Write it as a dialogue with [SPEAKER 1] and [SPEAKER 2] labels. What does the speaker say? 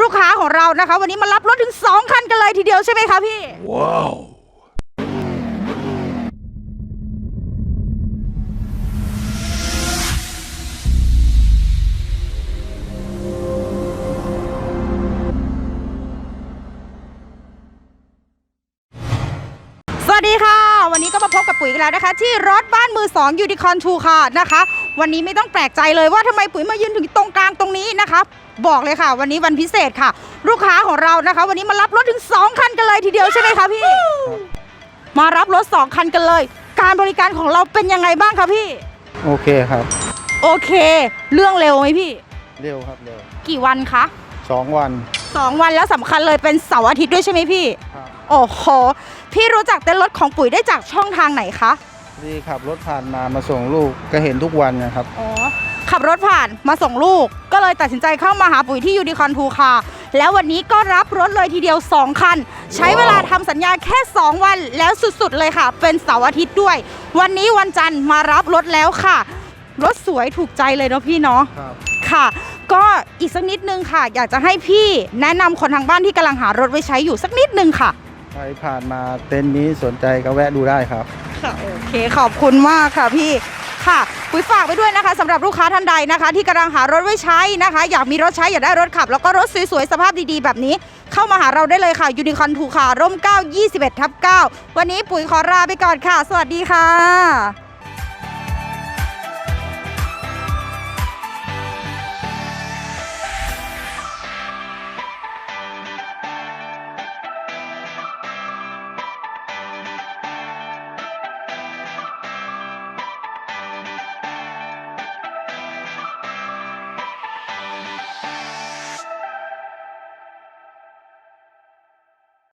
[SPEAKER 1] ลูกค้าของเรานะคะ วันนี้มารับรถถึง 2 คันกันเลยทีเดียวใช่ไหมคะพี่
[SPEAKER 2] Wow.
[SPEAKER 1] สวัสดีค่ะ วันนี้ก็มาพบกับปุ๋ยอีกันแล้วนะคะ ที่รถบ้านมือ2ยูนิคอนทูค่ะนะคะ วันนี้ไม่ต้องแปลกใจเลยว่าทำไมปุ๋ยมายืนถึงตรงกลางตรงนี้นะคะบอกเลยค่ะ วันนี้วันพิเศษค่ะ ลูกค้าของเรานะคะ วันนี้มารับรถถึง 2 คันกันเลยทีเดียวใช่ไหมคะพี่ มารับรถ 2 คันกันเลย การบริการของเราเป็นยังไงบ้างคะพี่
[SPEAKER 3] โอเคครับ
[SPEAKER 1] โอเค เรื่องเร็วไหมพี่
[SPEAKER 3] เร็วครับเร็ว
[SPEAKER 1] กี่วันคะ
[SPEAKER 3] สองวัน
[SPEAKER 1] สองวันแล้วสำคัญเลยเป็นเสาร์อาทิตย์ด้วยใช่ไหมพี่
[SPEAKER 3] ครับ
[SPEAKER 1] โอ้โห พี่รู้จักเต้นรถของปุ๋ยได้จากช่องทางไหนคะ
[SPEAKER 3] ที่ขับรถผ่านมามาส่งลูกก็เห็นทุกวันนะครับ
[SPEAKER 1] อ๋อ ขับรถผ่านมาส่งลูก ก็เลยตัดสินใจเข้ามาหาปุ๋ยที่ยูนิคอนทูคาแล้ววันนี้ก็รับรถเลยทีเดียว 2 คัน ใช้เวลาทำสัญญาแค่ 2 วันแล้วสุดๆเลยค่ะ เป็นเสาร์อาทิตย์ด้วย วันนี้วันจันทร์มารับรถแล้วค่ะ รถสวยถูกใจเลยเนาะพี่เนาะ
[SPEAKER 3] ครับ
[SPEAKER 1] ค่ะ ก็อีกสักนิดนึงค่ะ อยากจะให้พี่แนะนำคนทางบ้านที่กำลังหารถไว้ใช้อยู่สักนิดนึงค่ะ
[SPEAKER 3] ใครผ่านมาเต็นท์นี้สนใจก็แวะดูได้ครับ
[SPEAKER 1] ค่ะโอเคขอบคุณมากค่ะพี่ค่ะปุ๋ยฝากไปด้วยนะคะสำหรับลูกค้าท่านใดนะคะ ที่กำลังหารถไว้ใช้นะคะ อยากมีรถใช้อยากได้รถขับ แล้วก็รถสวยๆ สภาพดีๆ แบบนี้ เข้ามาหาเราได้เลยค่ะยูนิคอนทูค่ะร่ม 9 21ทับ9วันนี้ปุ๋ยขอลาไปก่อนค่ะ สวัสดีค่ะ